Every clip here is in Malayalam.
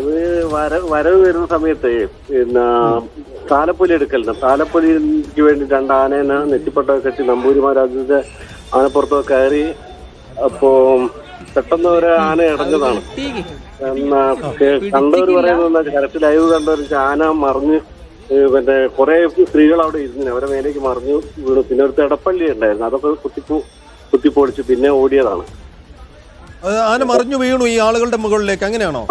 അത് വര വരവ് വരുന്ന സമയത്ത് പിന്നെ താലപ്പൊലി എടുക്കലുണ്ട്. താലപ്പൊലിക്ക് വേണ്ടി രണ്ട് ആനേനെ നെറ്റിപ്പട്ടൊക്കെ കെട്ടി നമ്പൂരിമാരാജ്യത്തെ ആനപ്പുറത്തൊക്കെ കയറി അപ്പോ പെട്ടെന്ന് ഒരു ആന ഇടഞ്ഞതാണ്. എന്നാ, കണ്ടവര് പറയുന്നത് കരച്ചിൽ ലൈവ് കണ്ടവർ ആന മറിഞ്ഞ് പിന്നെ കുറെ സ്ത്രീകൾ അവിടെ ഇരുന്നു അവരെ മേലേക്ക് മറിഞ്ഞു വീണു. പിന്നെ ഒരു തടപ്പള്ളി ഉണ്ടായിരുന്നു. അതൊക്കെ കുത്തിപ്പോ കുത്തിപ്പൊടിച്ച് പിന്നെ ഓടിയതാണ്. ആന മറിഞ്ഞു വീണു ഈ ആളുകളുടെ മുകളിലേക്ക്. അങ്ങനെയാണോ?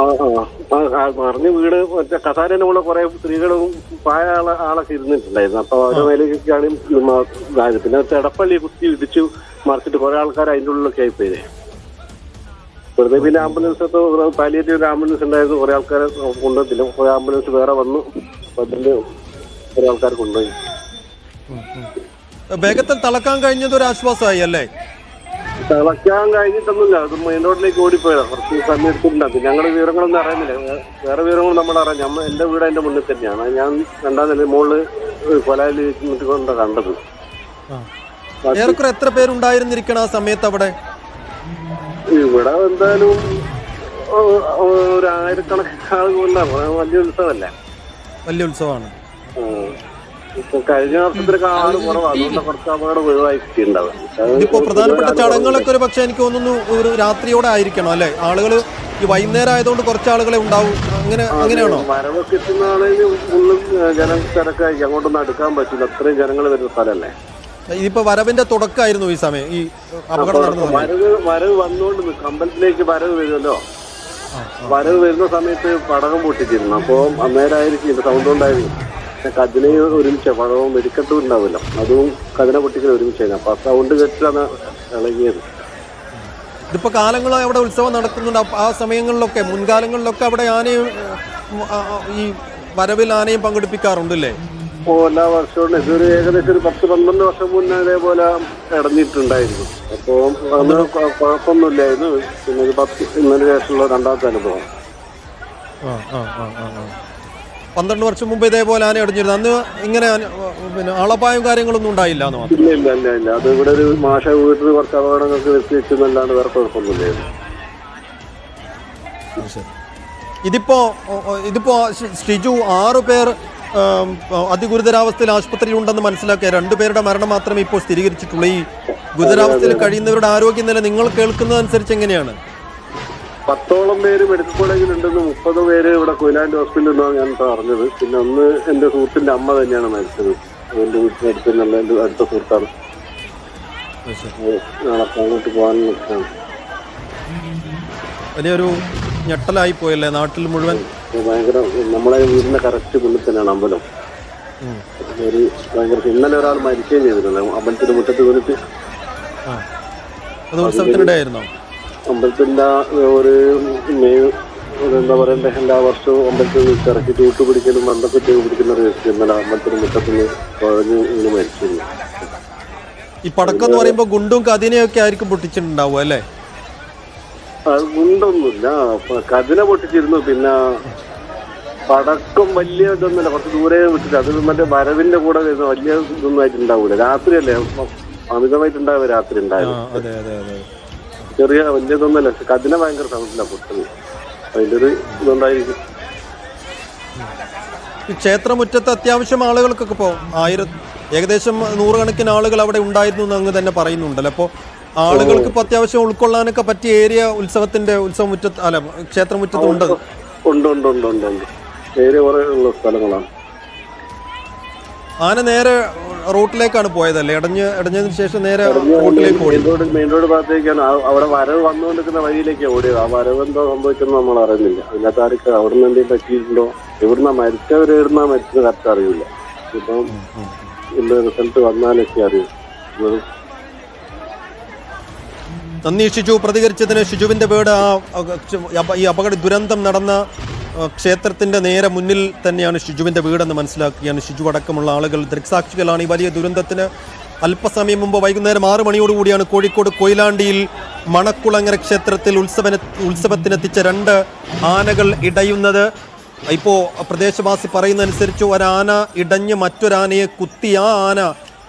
മറിഞ്ഞു വീട് മറ്റേ കസാരനുള്ള കുറെ സ്ത്രീകളും പായ ആളെ ആളൊക്കെ ഇരുന്നിട്ടുണ്ടായിരുന്നു. അപ്പൊ അവരുടെ മേലേക്കാണ് പിന്നെ എടപ്പള്ളി കുത്തി ഇടിച്ചു മറിച്ചിട്ട് കുറെ ആൾക്കാർ അതിന്റെ ഉള്ളിലൊക്കെ ആയിപ്പോയി. വെറുതെ പിന്നെ ആംബുലൻസ് പാലിയേറ്റ് പാലിയേറ്റീവ് ഒരു ആംബുലൻസ് ഉണ്ടായിരുന്നു. കുറെ ആൾക്കാരെ കൊണ്ടുവന്നില്ല കുറെ ആംബുലൻസ് വേറെ വന്നു. അതിന്റെ അതിൽ കുറെ ആൾക്കാർ കൊണ്ടുപോയി. വേഗത്തിൽ തളക്കാൻ കഴിഞ്ഞത് ഒരു ആശ്വാസമായി അല്ലേ? തിളയ്ക്കാൻ കഴിഞ്ഞിട്ടൊന്നുമില്ല. അത് മെയിൻ റോഡിലേക്ക് ഓടിപ്പോയതാണ് കുറച്ച് സമയം എടുത്തിട്ടുണ്ട്. ഞങ്ങളുടെ വിവരങ്ങളൊന്നും അറിയുന്നില്ല. വേറെ വിവരങ്ങൾ നമ്മൾ അറിയാം. ഞമ്മ എന്റെ വീട് അതിന്റെ മുന്നിൽ തന്നെയാണ്. ഞാൻ രണ്ടാം നില മുകളിൽ കൊലയിൽ കൊണ്ട് കണ്ടത്. ഏറെക്കുറെ എത്ര പേരുണ്ടായിരുന്നിരിക്കണം ആ സമയത്ത് അവിടെ? ഇവിടെ എന്തായാലും ഒരു ആയിരക്കണക്കിന് ആളുകളുണ്ടാവും. വലിയ ഉത്സവമല്ലേ? വലിയ ഉത്സവമാണ്. കഴിഞ്ഞ വർഷത്തിലൊക്കെ ആൾ കുറവാണ്. അതുകൊണ്ട് കുറച്ച് അപകടം ഒഴിവാക്കിയിട്ടുണ്ടാവും ഇതിപ്പോ പ്രധാനപ്പെട്ട ചടങ്ങുകളൊക്കെ ഒരു പക്ഷെ എനിക്ക് തോന്നുന്നു ഒരു രാത്രിയോടെ ആയിരിക്കണം അല്ലെ? ആളുകൾ ഈ വൈകുന്നേരം ആയതുകൊണ്ട് കുറച്ച് ആളുകളെ ഉണ്ടാവും. അങ്ങനെ അങ്ങനെയാണോ? വരവൊക്കെ എത്തുന്ന ആണെങ്കിൽ ഉള്ളിൽ ജനം തിരക്കായി അങ്ങോട്ടൊന്നും അടുക്കാൻ പറ്റില്ല. അത്രയും ജനങ്ങൾ വരുന്ന സ്ഥലമല്ലേ ഇതിപ്പോ വരവിന്റെ തുടക്കമായിരുന്നു ഈ സമയം ഈ അപകടം നടന്നു സമയം വരവ് വരവ് വന്നുകൊണ്ട് കമ്പലത്തിലേക്ക് അമ്പലത്തിലേക്ക് വരവ് വരുമല്ലോ? വരവ് വരുന്ന സമയത്ത് പടകം പൊട്ടിച്ചിരുന്നു. അപ്പോ അന്നേരമായിരിക്കും സൗണ്ട് ഉണ്ടായിരുന്നു പിന്നെ കതിനെ ഒരുമിച്ച പണവും വെടിക്കെട്ടും ഉണ്ടാവില്ല അതും കതിന പൊട്ടിക്കൽ ഒരുമിച്ചായിരുന്നു. അപ്പൊ ആ സൗണ്ട് കേട്ടിട്ടാണ് ഇളകിയത്. ഇതിപ്പോ കാലങ്ങളായി അവിടെ ഉത്സവം നടക്കുന്നുണ്ട്. ആ സമയങ്ങളിലൊക്കെ മുൻകാലങ്ങളിലൊക്കെ അവിടെ ആനയും ആ, ആ, ഈ വരവിൽ ആനയും പങ്കെടുപ്പിക്കാറുണ്ട് അല്ലേ? ഓ എല്ലാ വർഷവും ഇതൊരു ഏകദേശം ഒരു പത്ത് പന്ത്രണ്ട് വർഷം മുന്നേ അതേപോലെ ഇടഞ്ഞിട്ടുണ്ടായിരുന്നു. അപ്പോ അന്ന് കുഴപ്പമൊന്നുമില്ലായിരുന്നു പിന്നെ ഒരു പത്ത് ഇന്നലെ ശേഷമുള്ള രണ്ടാമത്തെ അനുഭവം. പന്ത്രണ്ട് വർഷം മുമ്പ് ഇതേപോലെ ആന അടിഞ്ഞിരുന്നു. അന്ന് ഇങ്ങനെ പിന്നെ അളപ്പായും കാര്യങ്ങളൊന്നും ഉണ്ടായില്ല എന്ന് മാത്രം. ഇല്ല ഇല്ല ഇല്ല അത് ഇവിടെ ഒരു മാഷ വീട്ടിൽ കുറച്ച് അപകടങ്ങൾക്ക് വരുത്തി വെച്ചെന്നല്ലാണ്ട് വേറെ കുഴപ്പമൊന്നുമില്ലായിരുന്നു. ഇതിപ്പോ ഇതിപ്പോ ഷിജു ആറു പേർ അതിഗുരുതരാവസ്ഥയിൽ ആശുപത്രിയിൽ ഉണ്ടെന്ന് മനസ്സിലാക്കിയ രണ്ടുപേരുടെ മരണം മാത്രമേ ഇപ്പോൾ സ്ഥിരീകരിച്ചിട്ടുള്ളൂ. ഈ ഗുരുതരാവസ്ഥയിൽ കഴിയുന്നവരുടെ ആരോഗ്യനില നിങ്ങൾ കേൾക്കുന്നതനുസരിച്ച് എങ്ങനെയാണ്? പത്തോളം പേര് മെഡിക്കൽ കോളേജിൽ ഉണ്ടെന്ന് മുപ്പത് പേര് ഇവിടെ കൊയിലാൻഡ് ഹോസ്പിറ്റലിൽ നിന്നാണ് ഞാൻ പറഞ്ഞത് പിന്നെ ഒന്ന് എന്റെ സുഹൃത്തിന്റെ അമ്മ തന്നെയാണ് മരിച്ചത്. എന്റെ വീട്ടിൽ നല്ല എന്റെ അടുത്ത സുഹൃത്താണ്. നാളെ അങ്ങോട്ട് പോകാൻ നിൽക്കുകയാണ്. വലിയൊരു ഞെട്ടലായി പോയല്ലേ നാട്ടിൽ മുഴുവൻ? ഭയങ്കര നമ്മളെ വീടിന്റെ കറക്റ്റ് മുന്നിൽ തന്നെയാണ് അമ്പലം. ഒരു ഭയങ്കര ഇന്നലെ ഒരാൾ മരിക്കുകയും ചെയ്തിട്ടുണ്ട്. അമ്പലത്തിന്റെ മുറ്റത്ത് വീണിട്ട്. അത് ഉത്സവത്തിനിടെ ആയിരുന്നോ? അമ്പലത്തിന്റെ ആ ഒരു മെയ് എന്താ പറയണ്ടേ എല്ലാ വർഷവും അമ്പലത്തിൽ നിന്ന് ഇറക്കി ചൂട്ട് പിടിക്കലും മണ്ടൊക്കെ ചൂട് പിടിക്കുന്ന ഒരു വ്യക്തി ഇന്നലെ അമ്പലത്തിന് മുറ്റത്തിൽ കുഴഞ്ഞ് ഇങ്ങനെ മരിച്ചിരുന്നു ഈ പടക്കം എന്ന് പറയുമ്പോൾ ഗുണ്ടും കതിനെയൊക്കെ ആയിരിക്കും പൊട്ടിച്ചിട്ടുണ്ടാവും അല്ലേ? അത് ഗുണ്ടൊന്നുമില്ല. കതിനെ പൊട്ടിച്ചിരുന്നു പിന്നെ പടക്കം വലിയ ഇതൊന്നുമില്ല. കുറച്ച് ദൂരെ വിട്ടിട്ട് അത് മറ്റേ വരവിന്റെ കൂടെ വരുന്ന വലിയ ഇതൊന്നും ആയിട്ടുണ്ടാവൂല രാത്രിയല്ലേ? അമിതമായിട്ടുണ്ടാവുക രാത്രി ഉണ്ടായിരുന്നു അതെ വലിയ ചെറിയ വലിയതൊന്നുമല്ല പക്ഷെ കതിന ഭയങ്കര സൗണ്ടില്ല പൊട്ടത് അതിന്റെ ഒരു ഇതുണ്ടായിരിക്കും. ക്ഷേത്രമുറ്റത്ത് അത്യാവശ്യം ആളുകൾക്കൊക്കെ ഇപ്പോൾ ആയിരം ഏകദേശം നൂറുകണക്കിന് ആളുകൾ അവിടെ ഉണ്ടായിരുന്നു എന്ന് അങ്ങ് തന്നെ പറയുന്നുണ്ടല്ലോ. അപ്പോൾ ആളുകൾക്ക് ഇപ്പോൾ അത്യാവശ്യം ഉൾക്കൊള്ളാനൊക്കെ പറ്റിയ ഏരിയ ഉത്സവത്തിന്റെ ഉത്സവമുറ്റത്ത് അല്ല ക്ഷേത്രമുറ്റത്ത് ഉണ്ട്. ഉണ്ട് ഉണ്ട് ഉണ്ട് ഉണ്ട് ഉണ്ട്. ഏരിയ കുറെ ഉള്ള സ്ഥലങ്ങളാണ്. ആന നേരെ റോട്ടിലേക്കാണ് പോയതല്ലേ? ഇടഞ്ഞ് ഇടഞ്ഞതിന് ശേഷം നേരെ റോട്ടിലേക്ക് ഓടി. മെയിൻ റോഡ് മെയിൻ റോഡ് ഭാഗത്തേക്കാണ്. ആ- അവിടെ വരവ് വന്നുകൊണ്ടിരിക്കുന്ന വഴിയിലേക്ക് ഓടിയത്. ആ വരവ് എന്തോ സംഭവിച്ചെന്ന് നമ്മൾ അറിയുന്നില്ല. അതിനകത്ത് ആർക്ക് അവിടെ നിന്ന് എന്തെങ്കിലും പറ്റിയിട്ടുണ്ടോ? എവിടുന്ന മരിച്ചവർ ഇവിടുന്ന് മരിച്ചത്? കറക്റ്റ് അറിയില്ല. ഇപ്പം ഇതിന്റെ റിസൾട്ട് വന്നാലൊക്കെ അറിയും. ഇത് നന്ദി ഷിജു. പ്രതികരിച്ചതിന് ഷിജുവിന്റെ വീട് ആ ഈ അപകട ദുരന്തം നടന്ന ആ, ക്ഷേത്രത്തിന്റെ നേരെ മുന്നിൽ തന്നെയാണ് ഷിജുവിന്റെ വീടെന്ന് മനസ്സിലാക്കുകയാണ്. ഷിജു അടക്കമുള്ള ആളുകൾ ദൃക്സാക്ഷികളാണ്. ഈ വലിയ ദുരന്തത്തിന് അല്പസമയം മുമ്പ് വൈകുന്നേരം ആറ് മണിയോടുകൂടിയാണ് കോഴിക്കോട് കൊയിലാണ്ടിയിൽ മണക്കുളങ്ങര ക്ഷേത്രത്തിൽ ഉത്സവന ഉത്സവത്തിനെത്തിച്ച രണ്ട് ആനകൾ ഇടയുന്നത്. ഇപ്പോൾ പ്രദേശവാസി പറയുന്നതനുസരിച്ച് ഒരാന ഇടഞ്ഞ് മറ്റൊരാനയെ കുത്തി ആ ആന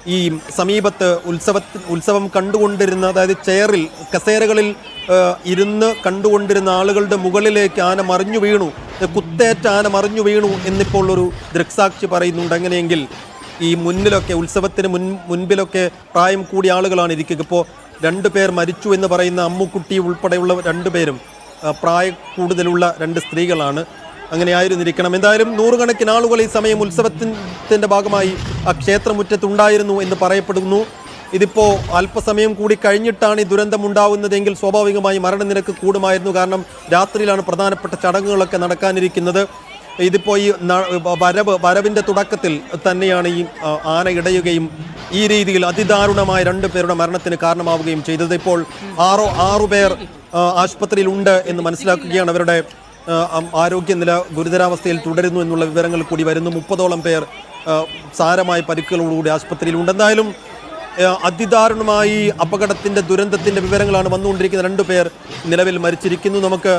ഈ സമീപത്ത് ഉത്സവ ഉത്സവം കണ്ടുകൊണ്ടിരുന്ന അതായത് ചെയറിൽ കസേരകളിൽ ഇരുന്ന് കണ്ടുകൊണ്ടിരുന്ന ആളുകളുടെ മുകളിലേക്ക് ആന മറിഞ്ഞു വീണു. കുത്തേറ്റ ആന മറിഞ്ഞു വീണു എന്നിപ്പോൾ ഒരു ദൃക്സാക്ഷി പറയുന്നുണ്ട്. അങ്ങനെയെങ്കിൽ ഈ മുന്നിലൊക്കെ ഉത്സവത്തിന് മുൻ മുൻപിലൊക്കെ പ്രായം കൂടിയ ആളുകളാണ് ഇരിക്കുക. ഇപ്പോൾ രണ്ട് പേർ മരിച്ചു എന്ന് പറയുന്ന അമ്മുക്കുട്ടി ഉൾപ്പെടെയുള്ള രണ്ടുപേരും പേരും പ്രായ കൂടുതലുള്ള രണ്ട് സ്ത്രീകളാണ് അങ്ങനെ ആയിരുന്നിരിക്കണം. എന്തായാലും നൂറുകണക്കിന് ആളുകൾ ഈ സമയം ഉത്സവത്തിന്റെ ഭാഗമായി ആ ക്ഷേത്രമുറ്റത്തുണ്ടായിരുന്നു എന്ന് പറയപ്പെടുന്നു. ഇതിപ്പോൾ അല്പസമയം കൂടി കഴിഞ്ഞിട്ടാണ് ഈ ദുരന്തം ഉണ്ടാവുന്നതെങ്കിൽ സ്വാഭാവികമായി മരണനിരക്ക് കൂടുമായിരുന്നു. കാരണം രാത്രിയിലാണ് പ്രധാനപ്പെട്ട ചടങ്ങുകളൊക്കെ നടക്കാനിരിക്കുന്നത്. ഇതിപ്പോൾ ഈ വരവ് വരവിന്റെ തുടക്കത്തിൽ തന്നെയാണ് ഈ ആന ഇടയുകയും ഈ രീതിയിൽ അതിദാരുണമായ രണ്ട് പേരുടെ മരണത്തിന് കാരണമാവുകയും ചെയ്തത്. ഇപ്പോൾ ആറോ ആറു പേർ ആ, ആശുപത്രിയിൽ ഉണ്ട് എന്ന് മനസ്സിലാക്കുകയാണ്. അവരുടെ ആരോഗ്യനില ഗുരുതരാവസ്ഥയിൽ തുടരുന്നു എന്നുള്ള വിവരങ്ങൾ കൂടി വരുന്നു. മുപ്പതോളം പേർ സാരമായ പരിക്കുകളോടുകൂടി ആശുപത്രിയിലുണ്ട്. എന്തായാലും അതിദാരുണമായി അപകടത്തിന്റെ ദുരന്തത്തിന്റെ വിവരങ്ങളാണ് വന്നുകൊണ്ടിരിക്കുന്ന രണ്ടു പേർ നിലവിൽ മരിച്ചിരിക്കുന്നു. നമുക്ക്